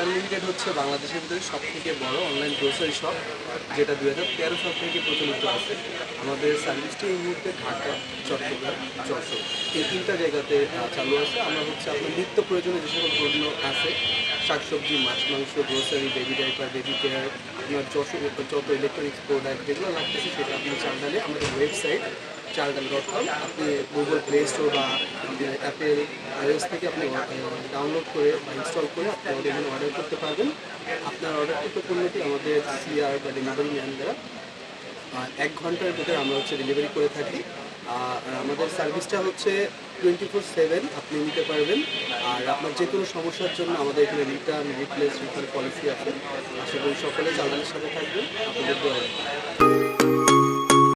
Under limited হচ্ছে বাংলাদেশের ভিতরে সব থেকে বড় অনলাইন গ্রোসারি শপ যেটা দু হাজার তেরো সাল থেকে প্রচলিত আছে। আমাদের সার্ভিসটি এই মুহূর্তে ঢাকা, চট্টগ্রাম, যশোর। এই তিনটা জায়গাতে চালু আছে। আমরা হচ্ছে আপনার নিত্য প্রয়োজনীয় যে সকল পণ্য আছে, শাকসবজি, মাছ, মাংস grocery baby diaper baby care আপনার যত ইলেকট্রনিক্স প্রোডাক্ট যেগুলো লাগতেছে সেটা আপনি চান্দালে আমাদের ওয়েবসাইট চালডাল ডট কম আপনি গুগল প্লে স্টোর বা অ্যাপেল আইওএস থেকে আপনি ডাউনলোড করে বা ইনস্টল করে আপনি এখানে অর্ডার করতে পারবেন। আপনার অর্ডারটি অর্ডারকৃত পণ্যটি আমাদের সিআর বা ডেলিভারি ম্যান দ্বারা এক ঘণ্টার ভিতরে আমরা হচ্ছে ডেলিভারি করে থাকি। আর আমাদের সার্ভিসটা হচ্ছে টোয়েন্টি ফোর সেভেন আপনি নিতে পারবেন। আর আপনার যে কোনো সমস্যার জন্য আমাদের এখানে রিটার্ন রিপ্লেস রিটার্ন পলিসি আছে। আশা করি সকলে চালানোর সাথে থাকবেন। আপনাদের।